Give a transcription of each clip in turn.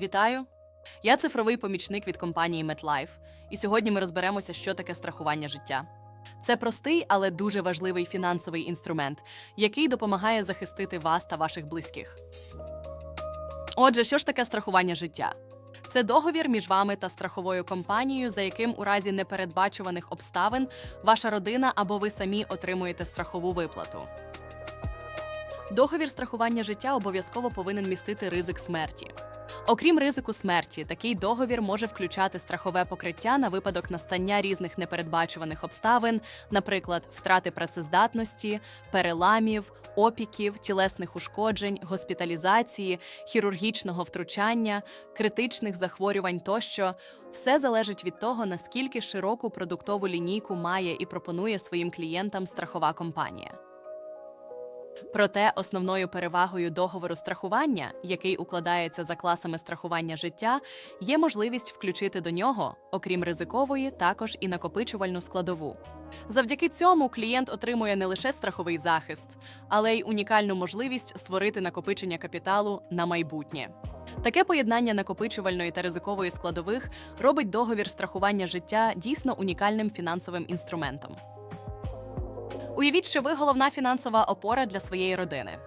Вітаю! Я цифровий помічник від компанії MetLife, і сьогодні ми розберемося, що таке страхування життя. Це простий, але дуже важливий фінансовий інструмент, який допомагає захистити вас та ваших близьких. Отже, що ж таке страхування життя? Це договір між вами та страховою компанією, за яким у разі непередбачуваних обставин ваша родина або ви самі отримуєте страхову виплату. Договір страхування життя обов'язково повинен містити ризик смерті. Окрім ризику смерті, такий договір може включати страхове покриття на випадок настання різних непередбачуваних обставин, наприклад, втрати працездатності, переламів, опіків, тілесних ушкоджень, госпіталізації, хірургічного втручання, критичних захворювань тощо. Все залежить від того, наскільки широку продуктову лінійку має і пропонує своїм клієнтам страхова компанія. Проте основною перевагою договору страхування, який укладається за класами страхування життя, є можливість включити до нього, окрім ризикової, також і накопичувальну складову. Завдяки цьому клієнт отримує не лише страховий захист, але й унікальну можливість створити накопичення капіталу на майбутнє. Таке поєднання накопичувальної та ризикової складових робить договір страхування життя дійсно унікальним фінансовим інструментом. Уявіть, що ви головна фінансова опора для своєї родини.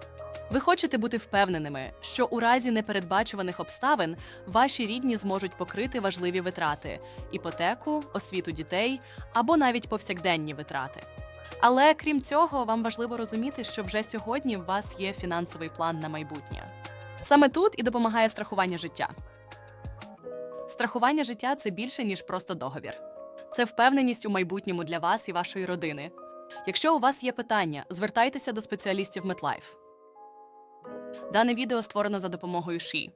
Ви хочете бути впевненими, що у разі непередбачуваних обставин ваші рідні зможуть покрити важливі витрати іпотеку, освіту дітей або навіть повсякденні витрати. Але крім цього, вам важливо розуміти, що вже сьогодні у вас є фінансовий план на майбутнє. Саме тут і допомагає страхування життя. Страхування життя це більше, ніж просто договір. Це впевненість у майбутньому для вас і вашої родини. Якщо у вас є питання, звертайтеся до спеціалістів MetLife. Дане відео створено за допомогою ШІ.